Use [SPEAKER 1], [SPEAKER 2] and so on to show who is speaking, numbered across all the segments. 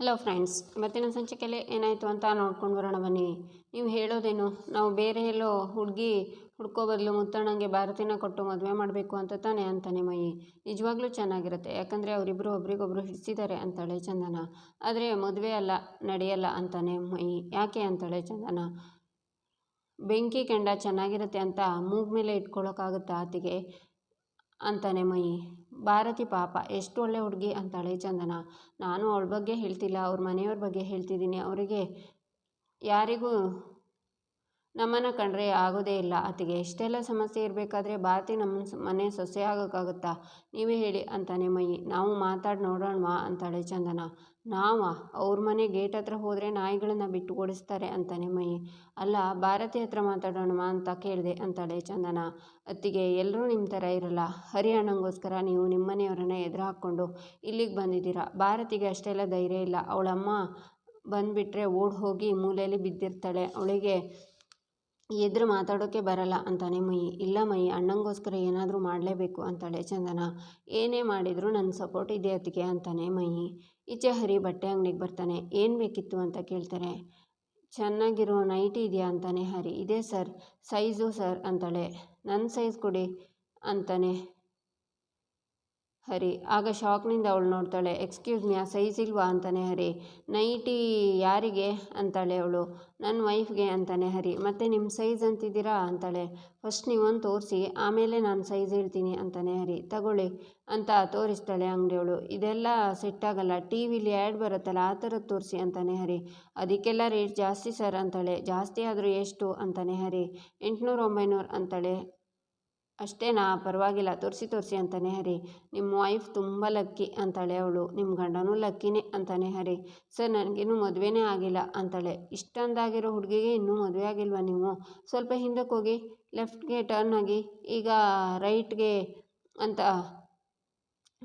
[SPEAKER 1] Hello friends ಇವತ್ತಿನ ಸಂಚಿಕೆಯಲ್ಲಿ ಏನಾಯಿತು ಅಂತ ನೋಡ್ಕೊಂಡು ಬರೋಣ ಬನ್ನಿ. ನೀವು ಹೇಳೋದೇನು? ನಾವು ಬೇರೆ ಎಲ್ಲೋ ಹುಡುಗಿ ಹುಡ್ಕೋ ಬದಲು ಮುತ್ತಣ್ಣಂಗೆ ಭಾರತಿನ ಕೊಟ್ಟು ಮದುವೆ ಮಾಡಬೇಕು ಅಂತ ತಾನೇ ಅಂತಾನೆ ಮಯಿ. ನಿಜವಾಗ್ಲೂ ಚೆನ್ನಾಗಿರುತ್ತೆ. ಯಾಕಂದರೆ ಅವರಿಬ್ಬರು ಒಬ್ರಿಗೊಬ್ರು ಹಿಡಿಸಿದ್ದಾರೆ ಅಂತಾಳೆ ಚಂದನ. ಆದರೆ ಮದುವೆ ಅಲ್ಲ, ನಡೆಯಲ್ಲ ಅಂತಾನೆ ಮಯಿ. ಯಾಕೆ ಅಂತಾಳೆ ಚಂದನ? ಬೆಂಕಿ ಕೆಂಡ ಚೆನ್ನಾಗಿರುತ್ತೆ ಅಂತ ಮೂಗ್ ಮೇಲೆ ಇಟ್ಕೊಳ್ಳೋಕ್ಕಾಗುತ್ತಾ ಆತಿಗೆ? ಅಂತಾನೆ ಮಯಿ. ಭಾರತಿ ಪಾಪ ಎಷ್ಟು ಒಳ್ಳೆ ಹುಡುಗಿ ಅಂತಾಳೆ ಚಂದನ. ನಾನು ಅವಳ ಬಗ್ಗೆ ಹೇಳ್ತಿಲ್ಲ, ಅವ್ರ ಮನೆಯವ್ರ ಬಗ್ಗೆ ಹೇಳ್ತಿದ್ದೀನಿ. ಅವರಿಗೆ ಯಾರಿಗೂ ನಮ್ಮನ್ನು ಕಂಡ್ರೆ ಆಗೋದೇ ಇಲ್ಲ. ಆತಿಗೆ ಎಷ್ಟೆಲ್ಲ ಸಮಸ್ಯೆ ಇರಬೇಕಾದ್ರೆ ಭಾರತಿ ನಮ್ಮ ಮನೆ ಸೊಸೆ ಆಗೋಕ್ಕಾಗುತ್ತಾ? ನೀವೇ ಹೇಳಿ ಅಂತಾನೆ ಮಯಿ ನಾವು ಮಾತಾಡಿ ನೋಡೋಣವಾ ಅಂತಾಳೆ ಚಂದನ. ನಾವ? ಅವ್ರ ಮನೆ ಗೇಟ್ ಹತ್ರ ಹೋದರೆ ನಾಯಿಗಳನ್ನು ಬಿಟ್ಟು ಓಡಿಸ್ತಾರೆ ಅಂತಾನೆ ಮಯಿ ಅಲ್ಲ, ಭಾರತಿ ಹತ್ರ ಮಾತಾಡೋಣವಾ ಅಂತ ಕೇಳಿದೆ ಅಂತಾಳೆ ಚಂದನ. ಅತ್ತಿಗೆ ಎಲ್ಲರೂ ನಿಮ್ಮ ಥರ ಇರಲ್ಲ. ಹರಿಹಣ್ಣಂಗೋಸ್ಕರ ನೀವು ನಿಮ್ಮ ಮನೆಯವರನ್ನ ಎದುರು ಹಾಕ್ಕೊಂಡು ಇಲ್ಲಿಗೆ ಬಂದಿದ್ದೀರಾ? ಭಾರತಿಗೆ ಅಷ್ಟೆಲ್ಲ ಧೈರ್ಯ ಇಲ್ಲ. ಅವಳಮ್ಮ ಬಂದುಬಿಟ್ರೆ ಓಡ್ ಹೋಗಿ ಮೂಲೆಯಲ್ಲಿ ಬಿದ್ದಿರ್ತಾಳೆ. ಅವಳಿಗೆ ಎದುರು ಮಾತಾಡೋಕ್ಕೆ ಬರಲ್ಲ ಅಂತಾನೆ ಮಯಿ ಇಲ್ಲ ಮಯಿ ಅಣ್ಣಂಗೋಸ್ಕರ ಏನಾದರೂ ಮಾಡಲೇಬೇಕು ಅಂತಾಳೆ ಚಂದನ. ಏನೇ ಮಾಡಿದರೂ ನನ್ನ ಸಪೋರ್ಟ್ ಇದೆ ಅದಕ್ಕೆ ಅಂತಾನೆ ಮಯಿ ಈಚೆ ಹರಿ ಬಟ್ಟೆ ಅಂಗಡಿಗೆ ಬರ್ತಾನೆ. ಏನು ಬೇಕಿತ್ತು ಅಂತ ಕೇಳ್ತಾರೆ. ಚೆನ್ನಾಗಿರೋ ನೈಟಿ ಇದೆಯಾ ಅಂತಾನೆ ಹರಿ. ಇದೆ ಸರ್. ಸೈಜು ಸರ್ ಅಂತಾಳೆ. ನನ್ನ ಸೈಜ್ ಕೊಡಿ ಅಂತಾನೆ ಹರಿ, ಆಗ ಶಾಕ್ನಿಂದ ಅವಳು ನೋಡ್ತಾಳೆ ಎಕ್ಸ್ಕ್ಯೂಸ್ ಮಿ ಆ ಸೈಜ್ ಇಲ್ವಾ ಅಂತಾನೆ ಹರಿ. ನೈಟಿ ಯಾರಿಗೆ? ಅಂತಾಳೆ ಅವಳು. ನನ್ನ ವೈಫ್ಗೆ ಅಂತಾನೆ ಹರಿ. ಮತ್ತೆ ನಿಮ್ಮ ಸೈಜ್ ಅಂತಿದ್ದೀರಾ? ಅಂತಾಳೆ. ಫಸ್ಟ್ ನೀವೊಂದು ತೋರಿಸಿ, ಆಮೇಲೆ ನಾನು ಸೈಜ್ ಹೇಳ್ತೀನಿ, ಅಂತಾನೆ ಹರಿ. ತಗೊಳ್ಳಿ, ಅಂತ ತೋರಿಸ್ತಾಳೆ ಅಂಗಡಿಯವಳು. ಇದೆಲ್ಲ ಸೆಟ್ ಆಗಲ್ಲ. ಟಿ ವಿಲಿ ಆ್ಯಡ್ ಬರುತ್ತಲ್ಲ, ಆ ಥರದ್ದು ತೋರಿಸಿ, ಅಂತಾನೆ ಹರಿ. ಅದಕ್ಕೆಲ್ಲ ರೇಟ್ ಜಾಸ್ತಿ ಸರ್ ಅಂತಾಳೆ. ಜಾಸ್ತಿ ಆದರೂ ಎಷ್ಟು? ಅಂತಾನೆ ಹರಿ. ಎಂಟುನೂರು, ಒಂಬೈನೂರು, ಅಂತಾಳೆ. ಅಷ್ಟೇನಾ ಪರವಾಗಿಲ್ಲ, ತೋರಿಸಿ ತೋರಿಸಿ ಅಂತಾನೆ ಹರಿ. ನಿಮ್ಮ ವೈಫ್ ತುಂಬ ಲಕ್ಕಿ ಅಂತಾಳೆ ಅವಳು ನಿಮ್ಮ ಗಂಡನೂ ಲಕ್ಕಿನೇ ಅಂತಾನೆ ಹರಿ. ಸರ್ ನನಗಿನ್ನೂ ಮದುವೆನೇ ಆಗಿಲ್ಲ ಅಂತಾಳೆ. ಇಷ್ಟೊಂದಾಗಿರೋ ಹುಡುಗಿಗೆ ಇನ್ನೂ ಮದುವೆ ಆಗಿಲ್ವಾ ನೀವು? ಸ್ವಲ್ಪ ಹಿಂದಕ್ಕೆ ಹೋಗಿ ಲೆಫ್ಟ್ಗೆ ಟರ್ನ್ ಆಗಿ, ಈಗ ರೈಟ್ಗೆ ಅಂತ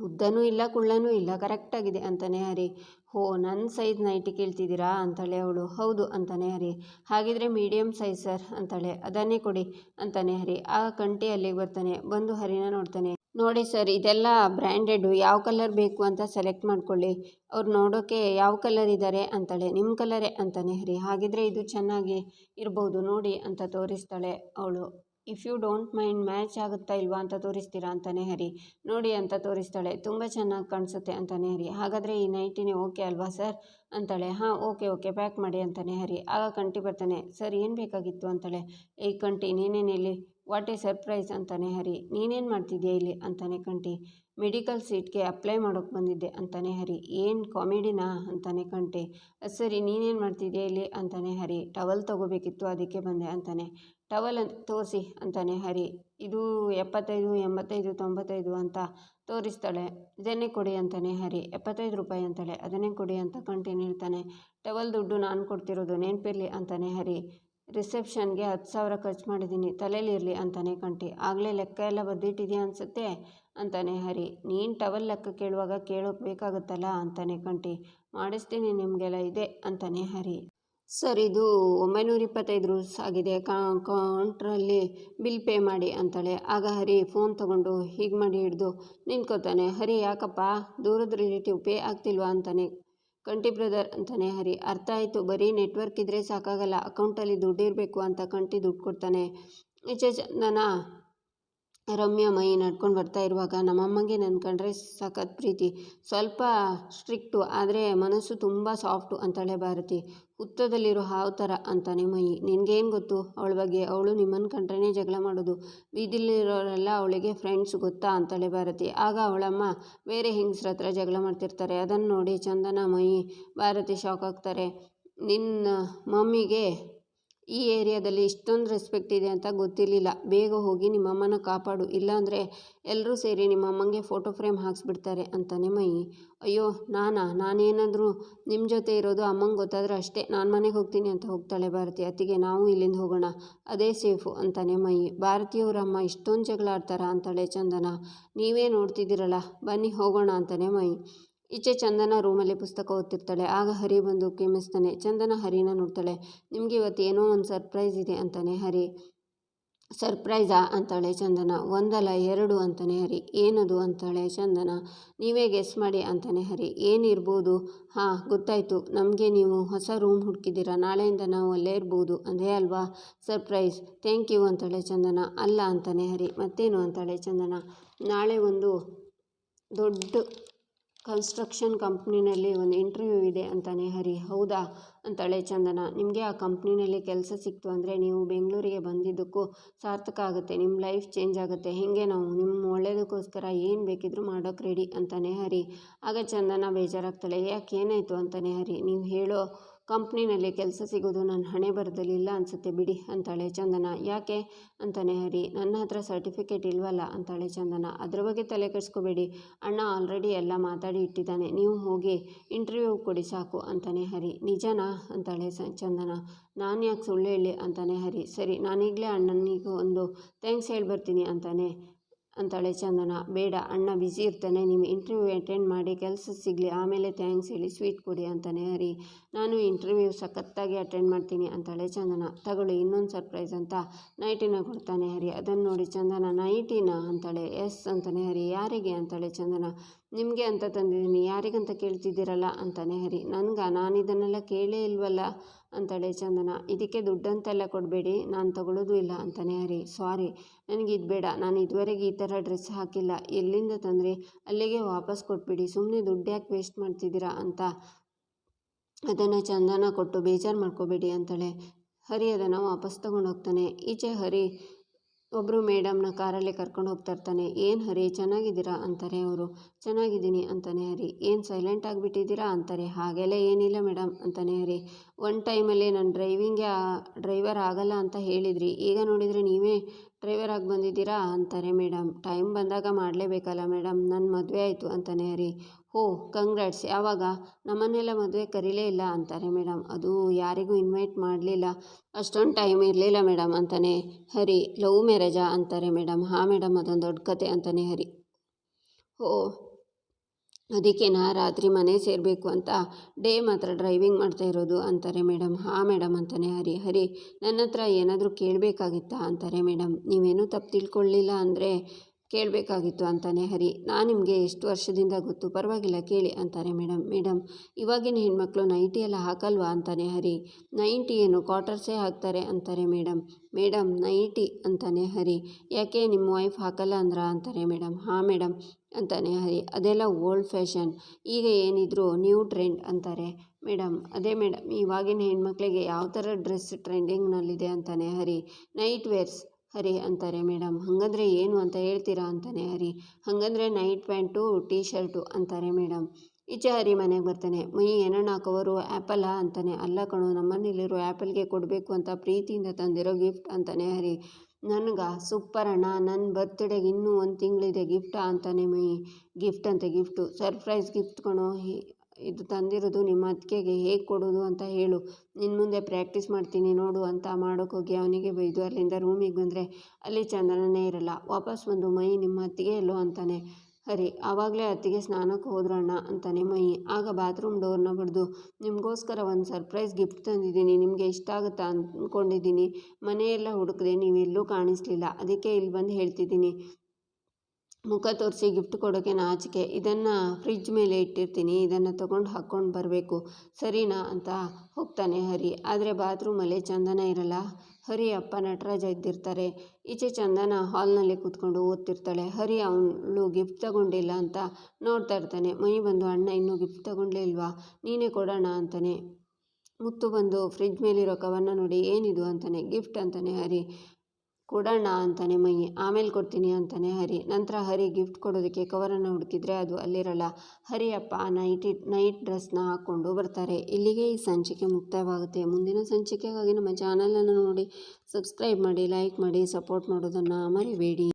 [SPEAKER 1] ಉದ್ದನೂ ಇಲ್ಲ, ಕುಳ್ಳನೂ ಇಲ್ಲ ಕರೆಕ್ಟಾಗಿದೆ ಅಂತಾನೆ ಹರಿ. ಹೋ ನನ್ನ ಸೈಜ್ ನೈಟಿ ಕೇಳ್ತಿದ್ದೀರಾ ಅಂತಾಳೆ ಅವಳು. ಹೌದು ಅಂತಾನೆ ಹರಿ. ಹಾಗಿದ್ರೆ ಮೀಡಿಯಮ್ ಸೈಜ್ ಸರ್ ಅಂತಾಳೆ. ಅದನ್ನೇ ಕೊಡಿ ಅಂತಾನೆ ಹರಿ. ಆ ಕಂಟಿ ಅಲ್ಲಿಗೆ ಬರ್ತಾನೆ. ಬಂದು ಹರಿನ ನೋಡ್ತಾನೆ. ನೋಡಿ ಸರ್ ಇದೆಲ್ಲ ಬ್ರ್ಯಾಂಡೆಡು ಯಾವ ಕಲರ್ ಬೇಕು ಅಂತ ಸೆಲೆಕ್ಟ್ ಮಾಡ್ಕೊಳ್ಳಿ. ಅವ್ರು ನೋಡೋಕ್ಕೆ ಯಾವ ಕಲರ್ ಇದ್ದಾರೆ ಅಂತಾಳೆ. ನಿಮ್ಮ ಕಲರೇ ಅಂತಾನೆ ಹರಿ. ಹಾಗಿದ್ರೆ ಇದು ಚೆನ್ನಾಗಿ ಇರ್ಬೋದು. ನೋಡಿ ಅಂತ ತೋರಿಸ್ತಾಳೆ ಅವಳು. If you don't mind match ಆಗುತ್ತಾ ಇಲ್ವಾ ಅಂತ ತೋರಿಸ್ತೀರಾ ಅಂತಲೇ ಹರಿ. ನೋಡಿ ಅಂತ ತೋರಿಸ್ತಾಳೆ. ತುಂಬ ಚೆನ್ನಾಗಿ ಕಾಣಿಸುತ್ತೆ ಅಂತಲೇ ಹರಿ. ಹಾಗಾದರೆ ಈ ನೈಟಿನೇ ಓಕೆ ಅಲ್ವಾ ಸರ್? ಅಂತಾಳೆ. ಹಾಂ, ಓಕೆ ಓಕೆ, ಪ್ಯಾಕ್ ಮಾಡಿ ಅಂತಾನೆ ಹರಿ. ಆಗ ಕಂಟಿ ಬರ್ತಾನೆ. ಸರ್, ಏನು ಬೇಕಾಗಿತ್ತು ಅಂತಾಳೆ. ಏಯ್ ಕಂಟಿ, ನೀನೇನು ಇಲ್ಲಿ ವಾಟ್ ಎ ಸರ್ಪ್ರೈಸ್ ಅಂತಾನೆ ಹರಿ. ನೀನೇನು ಮಾಡ್ತಿದ್ಯಾ ಇಲ್ಲಿ? ಅಂತಾನೆ ಕಂಟಿ. ಮೆಡಿಕಲ್ ಸೀಟ್ಗೆ ಅಪ್ಲೈ ಮಾಡೋಕ್ಕೆ ಬಂದಿದ್ದೆ ಅಂತಾನೆ ಹರಿ. ಏನು ಕಾಮಿಡಿನಾ? ಅಂತಾನೆ ಕಂಟಿ ಸರಿ, ನೀನೇನು ಮಾಡ್ತಿದ್ಯಾ ಇಲ್ಲಿ? ಅಂತಾನೆ ಹರಿ. ಟವಲ್ ತೊಗೋಬೇಕಿತ್ತು, ಅದಕ್ಕೆ ಬಂದೆ ಅಂತಾನೆ. ಟವಲ್ ಅಂತ ತೋರಿಸಿ, ಅಂತಾನೆ ಹರಿ. ಇದು ಎಪ್ಪತ್ತೈದು, ಎಂಬತ್ತೈದು, ತೊಂಬತ್ತೈದು ಅಂತ ತೋರಿಸ್ತಾಳೆ. ಇದನ್ನೇ ಕೊಡಿ ಅಂತಾನೆ ಹರಿ. ಎಪ್ಪತ್ತೈದು ರೂಪಾಯಿ ಅಂತಾಳೆ. ಅದನ್ನೇ ಕೊಡಿ ಅಂತ ಕಂಟಿನ್ಯೂ ಹೇಳ್ತಾನೆ. ಟವಲ್ ದುಡ್ಡು ನಾನು ಕೊಡ್ತಿರೋದು ನೆನಪಿರಲಿ ಅಂತಾನೆ ಹರಿ. ರಿಸೆಪ್ಷನ್ಗೆ ಹತ್ತು ಸಾವಿರ ಖರ್ಚು ಮಾಡಿದ್ದೀನಿ. ತಲೆಯಲ್ಲಿರಲಿ ಅಂತಾನೆ ಕಂಠಿ. ಆಗಲೇ ಲೆಕ್ಕ ಎಲ್ಲ ಬರೆದಿಟ್ಟಿದೆಯಾ ಅನಿಸುತ್ತೆ? ಅಂತಾನೆ ಹರಿ. ನೀನು ಟವಲ್ ಲೆಕ್ಕ ಕೇಳುವಾಗ ಕೇಳೋಕೆ ಬೇಕಾಗುತ್ತಲ್ಲ ಅಂತಾನೆ ಕಂಟಿ ಮಾಡಿಸ್ತೀನಿ ನಿಮಗೆಲ್ಲ ಇದೆ ಅಂತಾನೆ ಹರಿ. ಸರ್, ಇದು ಒಂಬೈನೂರ ಇಪ್ಪತ್ತೈದು ರೂಸ್ ಆಗಿದೆ ಕೌಂಟ್ರಲ್ಲಿ ಬಿಲ್ ಪೇ ಮಾಡಿ ಅಂತಾಳೆ. ಆಗ ಹರಿ ಫೋನ್ ತಗೊಂಡು ಹೀಗೆ ಮಾಡಿ ಹಿಡಿದು ನಿಂತ್ಕೋತಾನೆ ಹರಿ, ಯಾಕಪ್ಪ? ದೂರದ ರಿಲೇಟಿವ್ ಪೇ ಆಗ್ತಿಲ್ವಾ ಅಂತಾನೆ ಕಂಟಿ ಬ್ರದರ್ ಅಂತಾನೆ ಹರಿ. ಅರ್ಥ ಆಯಿತು, ಬರೀ ನೆಟ್ವರ್ಕ್ ಇದ್ದರೆ ಸಾಕಾಗಲ್ಲ. ಅಕೌಂಟಲ್ಲಿ ದುಡ್ಡಿರಬೇಕು ಅಂತ ಕಂಟಿ ದುಡ್ಡು ಕೊಡ್ತಾನೆ. ಈಚೆ ಚಂದನ ರಮ್ಯಾ ಮೈ ನಡ್ಕೊಂಡು ಬರ್ತಾ ಇರುವಾಗ ನಮ್ಮಮ್ಮಂಗೆ ನನ್ನ ಕಂಡ್ರೆ ಸಖತ್ ಪ್ರೀತಿ. ಸ್ವಲ್ಪ ಸ್ಟ್ರಿಕ್ಟು, ಆದರೆ ಮನಸ್ಸು ತುಂಬ ಸಾಫ್ಟು ಅಂತಾಳೆ ಭಾರತಿ. ಹುತ್ತದಲ್ಲಿರೋ ಹಾವು ಥರ ಅಂತಾನೆ ಮೈ. ನಿನಗೇನು ಗೊತ್ತು? ಅವಳ ಬಗ್ಗೆ. ಅವಳು ನಿಮ್ಮನ್ನು ಕಂಡ್ರೇ ಜಗಳ ಮಾಡೋದು. ಬೀದಿಲಿರೋರೆಲ್ಲ ಅವಳಿಗೆ ಫ್ರೆಂಡ್ಸ್ ಗೊತ್ತಾ ಅಂತಾಳೆ ಭಾರತಿ. ಆಗ ಅವಳಮ್ಮ ಬೇರೆ ಹೆಂಗಸ್ರ ಹತ್ರ ಜಗಳ ಮಾಡ್ತಿರ್ತಾರೆ. ಅದನ್ನು ನೋಡಿ ಚಂದನ ಮೈ ಭಾರತಿ ಶಾಕ್ ಆಗ್ತಾರೆ. ನಿನ್ನ ಮಮ್ಮಿಗೆ ಈ ಏರಿಯಾದಲ್ಲಿ ಇಷ್ಟೊಂದು ರೆಸ್ಪೆಕ್ಟ್ ಇದೆ ಅಂತ ಗೊತ್ತಿರಲಿಲ್ಲ. ಬೇಗ ಹೋಗಿ ನಿಮ್ಮಮ್ಮನ ಕಾಪಾಡು. ಇಲ್ಲಾಂದರೆ ಎಲ್ಲರೂ ಸೇರಿ ನಿಮ್ಮಮ್ಮಂಗೆ ಫೋಟೋ ಫ್ರೇಮ್ ಹಾಕ್ಸ್ಬಿಡ್ತಾರೆ ಅಂತಾನೆ ಮೈ ಅಯ್ಯೋ, ನಾನಾ? ನಾನೇನಾದರೂ ನಿಮ್ಮ ಜೊತೆ ಇರೋದು ಅಮ್ಮಂಗೆ ಗೊತ್ತಾದರೆ ಅಷ್ಟೇ. ನಾನು ಮನೆಗೆ ಹೋಗ್ತೀನಿ ಅಂತ ಹೋಗ್ತಾಳೆ ಭಾರತಿ. ಅತ್ತಿಗೆ, ನಾವು ಇಲ್ಲಿಂದ ಹೋಗೋಣ. ಅದೇ ಸೇಫು ಅಂತಾನೆ ಮೈ ಭಾರತಿಯವರಮ್ಮ ಇಷ್ಟೊಂದು ಜಗಳ ಆಡ್ತಾರಾ ಅಂತಾಳೆ ಚಂದನ. ನೀವೇ ನೋಡ್ತಿದ್ದೀರಲ್ಲ. ಬನ್ನಿ ಹೋಗೋಣ ಅಂತಾನೆ ಮೈ ಈಚೆ ಚಂದನ ರೂಮಲ್ಲಿ ಪುಸ್ತಕ ಓದ್ತಿರ್ತಾಳೆ. ಆಗ ಹರಿ ಬಂದು ಕೆಮ್ಮಿಸ್ತಾನೆ ಚಂದನ ಹರಿನ ನೋಡ್ತಾಳೆ. ನಿಮಗೆ ಇವತ್ತು ಏನೋ ಒಂದು ಸರ್ಪ್ರೈಸ್ ಇದೆ ಅಂತಾನೆ ಹರಿ. ಸರ್ಪ್ರೈಸಾ ಅಂತಾಳೆ ಚಂದನ. ಒಂದಲ್ಲ ಎರಡು ಅಂತಾನೆ ಹರಿ. ಏನದು ಅಂತಾಳೆ ಚಂದನ. ನೀವೇ ಗೆಸ್ ಮಾಡಿ ಅಂತಾನೆ ಹರಿ. ಏನಿರ್ಬೋದು? ಹಾಂ, ಗೊತ್ತಾಯಿತು. ನಮಗೆ ನೀವು ಹೊಸ ರೂಮ್ ಹುಡುಕಿದ್ದೀರಾ. ನಾಳೆಯಿಂದ ನಾವು ಅಲ್ಲೇ ಇರ್ಬೋದು. ಅದೇ ಅಲ್ವಾ? ಸರ್ಪ್ರೈಸ್ ಥ್ಯಾಂಕ್ ಯು ಅಂತಾಳೆ ಚಂದನ. ಅಲ್ಲ ಅಂತಾನೆ ಹರಿ. ಮತ್ತೇನು ಅಂತಾಳೆ ಚಂದನ? ನಾಳೆ ಒಂದು ದೊಡ್ಡ ಕನ್ಸ್ಟ್ರಕ್ಷನ್ ಕಂಪ್ನಿನಲ್ಲಿ ಒಂದು ಇಂಟರ್ವ್ಯೂ ಇದೆ ಅಂತಾನೆ ಹರಿ. ಹೌದಾ? ಅಂತಾಳೆ ಚಂದನ. ನಿಮಗೆ ಆ ಕಂಪ್ನಿನಲ್ಲಿ ಕೆಲಸ ಸಿಕ್ತು ಅಂದರೆ ನೀವು ಬೆಂಗಳೂರಿಗೆ ಬಂದಿದ್ದಕ್ಕೂ ಸಾರ್ಥಕ ಆಗುತ್ತೆ. ನಿಮ್ಮ ಲೈಫ್ ಚೇಂಜ್ ಆಗುತ್ತೆ. ಹೇಗೆ ನಾವು? ನಿಮ್ಮ ಒಳ್ಳೇದಕ್ಕೋಸ್ಕರ ಏನು ಬೇಕಿದ್ರೂ ಮಾಡೋಕ್ಕೆ ರೆಡಿ ಅಂತಾನೆ ಹರಿ. ಆಗ ಚಂದನ ಬೇಜಾರಾಗ್ತಾಳೆ. ಯಾಕೆ ಏನಾಯಿತು ಅಂತಾನೆ ಹರಿ. ನೀವು ಹೇಳೋ ಕಂಪ್ನಿನಲ್ಲಿ ಕೆಲಸ ಸಿಗೋದು ನನ್ನ ಹಣೆ ಬರದಲ್ಲಿ ಇಲ್ಲ ಅನಿಸುತ್ತೆ ಬಿಡಿ, ಅಂತಾಳೆ ಚಂದನ. ಯಾಕೆ? ಅಂತಾನೆ ಹರಿ. ನನ್ನ ಹತ್ರ ಸರ್ಟಿಫಿಕೇಟ್ ಇಲ್ವಲ್ಲ? ಅಂತಾಳೆ ಚಂದನ. ಅದ್ರ ಬಗ್ಗೆ ತಲೆ ಕೆಡಿಸ್ಕೋಬೇಡಿ. ಅಣ್ಣ ಆಲ್ರೆಡಿ ಎಲ್ಲ ಮಾತಾಡಿ ಇಟ್ಟಿದ್ದಾನೆ. ನೀವು ಹೋಗಿ ಇಂಟರ್ವ್ಯೂ ಕೊಡಿ ಸಾಕು, ಅಂತಾನೆ ಹರಿ. ನಿಜನಾ? ಅಂತಾಳೆ ಚಂದನ. ನಾನು ಯಾಕೆ ಸುಳ್ಳು ಹೇಳಿ? ಅಂತಾನೆ ಹರಿ. ಸರಿ, ನಾನೀಗಲೇ ಅಣ್ಣನಿಗೆ ಒಂದು ಥ್ಯಾಂಕ್ಸ್ ಹೇಳಿ ಬರ್ತೀನಿ, ಅಂತಾನೆ. ಅಂತಾಳೆ ಚಂದನ. ಬೇಡ, ಅಣ್ಣ ಬ್ಯುಸಿ ಇರ್ತಾನೆ ನಿಮ್ಮ ಇಂಟರ್ವ್ಯೂ ಅಟೆಂಡ್ ಮಾಡಿ ಕೆಲಸ ಸಿಗಲಿ, ಆಮೇಲೆ ಥ್ಯಾಂಕ್ಸ್ ಹೇಳಿ ಸ್ವೀಟ್ ಕೊಡಿ ಅಂತಾನೆ ಹರಿ. ನಾನು ಇಂಟರ್ವ್ಯೂ ಸಖತ್ತಾಗಿ ಅಟೆಂಡ್ ಮಾಡ್ತೀನಿ ಅಂತಾಳೆ ಚಂದನ. ತಗೊಳ್ಳಿ, ಇನ್ನೊಂದು ಸರ್ಪ್ರೈಸ್ ಅಂತ ನೈಟಿನ ಕೊಡ್ತಾನೆ ಹರಿ. ಅದನ್ನು ನೋಡಿ ಚಂದನ ನೈಟಿನ ಅಂತಾಳೆ. ಎಸ್ ಅಂತಾನೆ ಹರಿ. ಯಾರಿಗೆ? ಅಂತಾಳೆ ಚಂದನ. ನಿಮಗೆ ಅಂತ ತಂದಿದ್ದೀನಿ. ಯಾರಿಗಂತ ಕೇಳ್ತಿದ್ದೀರಲ್ಲ? ಅಂತಾನೆ ಹರಿ. ನನಗ? ನಾನು ಇದನ್ನೆಲ್ಲ ಕೇಳೇ ಇಲ್ವಲ್ಲ? ಅಂತಾಳೆ ಚಂದನ. ಇದಕ್ಕೆ ದುಡ್ಡಂತೆಲ್ಲ ಕೊಡಬೇಡಿ, ನಾನು ತಗೊಳ್ಳೋದು ಇಲ್ಲ ಅಂತಾನೆ ಹರಿ ಸಾರಿ ನನಗೆ ಇದು ಬೇಡ. ನಾನು ಇದುವರೆಗೆ ಈ ಥರ ಡ್ರೆಸ್ ಹಾಕಿಲ್ಲ. ಎಲ್ಲಿಂದ ತಂದರೆ ಅಲ್ಲಿಗೆ ವಾಪಸ್ ಕೊಟ್ಬಿಡಿ. ಸುಮ್ಮನೆ ದುಡ್ಡು ಯಾಕೆ ವೇಸ್ಟ್ ಮಾಡ್ತಿದ್ದೀರಾ ಅಂತ. ಅದನ್ನು ಚಂದನ ಕೊಟ್ಟು ಬೇಜಾರು ಮಾಡ್ಕೋಬೇಡಿ ಅಂತಾಳೆ. ಹರಿ ಅದನ್ನು ವಾಪಸ್ ತಗೊಂಡು ಹೋಗ್ತಾನೆ ಈಚೆ ಹರಿ ಒಬ್ಬರು ಮೇಡಮ್ನ ಕಾರಲ್ಲೇ ಕರ್ಕೊಂಡು ಹೋಗ್ತಾ ಇರ್ತಾನೆ. ಏನು ಹರಿ, ಚೆನ್ನಾಗಿದ್ದೀರಾ? ಅಂತಾರೆ ಅವರು. ಚೆನ್ನಾಗಿದ್ದೀನಿ ಅಂತಾನೆ ಹರಿ. ಏನು ಸೈಲೆಂಟ್ ಆಗಿಬಿಟ್ಟಿದ್ದೀರಾ? ಅಂತಾರೆ. ಹಾಗೆಲ್ಲ ಏನಿಲ್ಲ ಮೇಡಮ್ ಅಂತಾನೆ ಹರಿ. ಒನ್ ಟೈಮಲ್ಲಿ ನಾನು ಡ್ರೈವಿಂಗ್ಗೆ ಡ್ರೈವರ್ ಆಗಲ್ಲ ಅಂತ ಹೇಳಿದ್ರಿ. ಈಗ ನೋಡಿದರೆ ನೀವೇ ಡ್ರೈವರ್ ಆಗಿ ಬಂದಿದ್ದೀರಾ? ಅಂತಾರೆ ಮೇಡಮ್. ಟೈಮ್ ಬಂದಾಗ ಮಾಡಲೇಬೇಕಲ್ಲ ಮೇಡಮ್. ನನ್ನ ಮದುವೆ ಆಯಿತು ಅಂತಾನೆ ಹರಿ. ಹೋ, ಕಂಗ್ರಾಟ್ಸ್. ಯಾವಾಗ? ನಮ್ಮನ್ನೆಲ್ಲ ಮದುವೆ ಕರೀಲೇ ಇಲ್ಲ ಅಂತಾರೆ ಮೇಡಮ್ ಅದು ಯಾರಿಗೂ ಇನ್ವೈಟ್ ಮಾಡಲಿಲ್ಲ. ಅಷ್ಟೊಂದು ಟೈಮ್ ಇರಲಿಲ್ಲ ಮೇಡಮ್ ಅಂತಾನೆ. ಹರಿ, ಲವ್ ಮ್ಯಾರೇಜಾ ಅಂತಾರೆ ಮೇಡಮ್ ಹಾಂ ಮೇಡಮ್ ಅದೊಂದು ದೊಡ್ಡ ಕತೆ ಅಂತಾನೆ ಹರಿ. ಓ ಅದಕ್ಕೆ ನಾ ರಾತ್ರಿ ಮನೆ ಸೇರಬೇಕು ಅಂತ ಡೇ ಮಾತ್ರ ಡ್ರೈವಿಂಗ್ ಮಾಡ್ತಾ ಇರೋದು ಅಂತಾರೆ ಮೇಡಮ್ ಹಾಂ ಮೇಡಮ್ ಅಂತಾನೆ ಹರಿ. ಹರಿ ನನ್ನ ಹತ್ರ ಏನಾದರೂ ಕೇಳಬೇಕಾಗಿತ್ತಾ ಅಂತಾರೆ ಮೇಡಮ್ ನೀವೇನೂ ತಪ್ಪು ತಿಳ್ಕೊಳ್ಳಿಲ್ಲ ಅಂದರೆ ಕೇಳಬೇಕಾಗಿತ್ತು ಅಂತಾನೆ, ಹರಿ, ನಾನು ನಿಮಗೆ ಎಷ್ಟು ವರ್ಷದಿಂದ ಗೊತ್ತು? ಪರವಾಗಿಲ್ಲ, ಕೇಳಿ ಅಂತಾರೆ ಮೇಡಮ್. ಮೇಡಮ್ ಇವಾಗಿನ ಹೆಣ್ಮಕ್ಳು ನೈಟಿ ಎಲ್ಲ ಹಾಕಲ್ವಾ? ಅಂತಾನೆ, ಹರಿ, ನೈಂಟಿ ಏನು ಕ್ವಾರ್ಟರ್ಸೇ ಹಾಕ್ತಾರೆ ಅಂತಾರೆ ಮೇಡಮ್ ಮೇಡಮ್ ನೈಟಿ ಅಂತಾನೆ, ಹರಿ, ಯಾಕೆ ನಿಮ್ಮ ವೈಫ್ ಹಾಕಲ್ಲ ಅಂದ್ರ? ಅಂತಾರೆ ಮೇಡಮ್ ಹಾಂ ಮೇಡಮ್ ಅಂತಾನೆ, ಹರಿ, ಅದೆಲ್ಲ ಓಲ್ಡ್ ಫ್ಯಾಷನ್, ಈಗ ಏನಿದ್ರು ನ್ಯೂ ಟ್ರೆಂಡ್ ಅಂತಾರೆ ಮೇಡಮ್ ಅದೇ ಮೇಡಮ್ ಇವಾಗಿನ ಹೆಣ್ಮಕ್ಳಿಗೆ ಯಾವ ಥರ ಡ್ರೆಸ್ ಟ್ರೆಂಡಿಂಗ್ನಲ್ಲಿದೆ? ಅಂತಾನೆ, ಹರಿ, ನೈಟ್ ವೇರ್ಸ್ ಹರಿ ಅಂತಾರೆ ಮೇಡಮ್. ಹಾಗಂದ್ರೆ ಏನು ಅಂತ ಹೇಳ್ತೀರಾ ಅಂತಾನೆ ಹರಿ. ಹಾಗಂದ್ರೆ ನೈಟ್ ಪ್ಯಾಂಟು ಟೀ ಶರ್ಟು ಅಂತಾರೆ ಮೇಡಮ್. ಈಚೆ ಹರಿ ಮನೆಗೆ ಬರ್ತಾನೆ. ಮೈ, ಏನಣ್ಣ ಕವರು? ಆ್ಯಪಲ್ಲಾ ಅಂತಾನೆ. ಅಲ್ಲ ಕಣೋ, ನಮ್ಮನೇಲಿರೋ ಆ್ಯಪಲ್ಗೆ ಕೊಡಬೇಕು ಅಂತ ಪ್ರೀತಿಯಿಂದ ತಂದಿರೋ ಗಿಫ್ಟ್ ಅಂತಾನೆ ಹರಿ. ನನಗೆ? ಸೂಪರ್ ಅಣ್ಣ. ನನ್ನ ಬರ್ತ್ಡೇಗೆ ಇನ್ನೂ ಒಂದು ತಿಂಗಳಿದೆ ಗಿಫ್ಟಾ? ಅಂತಾನೆ ಮೈ. ಗಿಫ್ಟ್ ಅಂತೆ, ಗಿಫ್ಟು. ಸರ್ಪ್ರೈಸ್ ಗಿಫ್ಟ್ ಕಣೋ. ಇದು ತಂದಿರೋದು ನಿಮ್ಮ ಅತ್ತಿಗೆಗೆ ಹೇಗೆ ಕೊಡೋದು ಅಂತ ಹೇಳು. ನಿನ್ನ ಮುಂದೆ ಪ್ರಾಕ್ಟೀಸ್ ಮಾಡ್ತೀನಿ ನೋಡು ಅಂತ ಮಾಡೋಕ್ಕೋಗಿ ಅವನಿಗೆ ಬೈದು ಅಲ್ಲಿಂದ ರೂಮಿಗೆ ಬಂದರೆ ಅಲ್ಲಿ ಚಂದನನೇ ಇರಲ್ಲ. ವಾಪಸ್ ಬಂದು ಮೈ ನಿಮ್ಮ ಅತ್ತಿಗೆ ಎಲ್ಲೋ ಅಂತಾನೆ. ಸರಿ ಆವಾಗಲೇ ಅತ್ತಿಗೆ ಸ್ನಾನಕ್ಕೆ ಹೋದ್ರಣ್ಣ ಅಂತಾನೆ ಮೈ. ಆಗ ಬಾತ್ರೂಮ್ ಡೋರ್ನ ಬಡಿದು, ನಿಮಗೋಸ್ಕರ ಒಂದು ಸರ್ಪ್ರೈಸ್ ಗಿಫ್ಟ್ ತಂದಿದ್ದೀನಿ, ನಿಮಗೆ ಇಷ್ಟ ಆಗುತ್ತಾ ಅಂದ್ಕೊಂಡಿದ್ದೀನಿ. ಮನೆಯೆಲ್ಲ ಹುಡುಕಿದೆ ನೀವೆಲ್ಲೂ ಕಾಣಿಸ್ಲಿಲ್ಲ. ಅದಕ್ಕೆ ಇಲ್ಲಿ ಬಂದು ಹೇಳ್ತಿದ್ದೀನಿ. ಮುಖ ತೋರಿಸಿ ಗಿಫ್ಟ್ ಕೊಡೋಕ್ಕೆ ನಾಚಿಕೆ ಇದನ್ನು ಫ್ರಿಜ್ ಮೇಲೆ ಇಟ್ಟಿರ್ತೀನಿ, ಇದನ್ನು ತೊಗೊಂಡು ಹಾಕ್ಕೊಂಡು ಬರಬೇಕು. ಸರಿನಾ ಅಂತ ಹೋಗ್ತಾನೆ ಹರಿ. ಆದರೆ ಬಾತ್ರೂಮಲ್ಲಿ ಚಂದನ ಇರಲ್ಲ. ಹರಿ ಅಪ್ಪ ನಟರಾಜ ಇದ್ದಿರ್ತಾರೆ. ಈಚೆ ಚಂದನ ಹಾಲ್ನಲ್ಲಿ ಕೂತ್ಕೊಂಡು ಓದ್ತಿರ್ತಾಳೆ. ಹರಿ ಅವಳು ಗಿಫ್ಟ್ ತಗೊಂಡಿಲ್ಲ ಅಂತ ನೋಡ್ತಾ ಇರ್ತಾನೆ. ಮೈ ಬಂದು, ಅಣ್ಣ, ಇನ್ನೂ ಗಿಫ್ಟ್ ತಗೊಂಡೇ ಇಲ್ವಾ? ನೀನೇ ಕೊಡೋಣ ಅಂತಾನೆ. ಮುತ್ತು ಬಂದು ಫ್ರಿಜ್ ಮೇಲಿರೋ ಕವನ್ನ ನೋಡಿ, ಏನಿದು? ಅಂತಾನೆ. ಗಿಫ್ಟ್ ಅಂತಾನೆ ಹರಿ. ಕೊಡೋಣ ಅಂತಾನೆ ಮೈ ಆಮೇಲೆ ಕೊಡ್ತೀನಿ ಅಂತಾನೆ ಹರಿ. ನಂತರ ಹರಿ ಗಿಫ್ಟ್ ಕೊಡೋದಕ್ಕೆ ಕವರನ್ನು ಹುಡುಕಿದ್ರೆ ಅದು ಅಲ್ಲಿರಲ್ಲ. ಹರಿ ಅಪ್ಪ ನೈಟ್ ನೈಟ್ ಡ್ರೆಸ್ನ ಹಾಕ್ಕೊಂಡು ಬರ್ತಾರೆ. ಇಲ್ಲಿಗೆ ಈ ಸಂಚಿಕೆ ಮುಕ್ತಾಯವಾಗುತ್ತೆ ಮುಂದಿನ ಸಂಚಿಕೆಗಾಗಿ ನಮ್ಮ ಚಾನಲನ್ನು ನೋಡಿ ಸಬ್ಸ್ಕ್ರೈಬ್ ಮಾಡಿ ಲೈಕ್ ಮಾಡಿ ಸಪೋರ್ಟ್ ಮಾಡೋದನ್ನು ಮರಿಬೇಡಿ.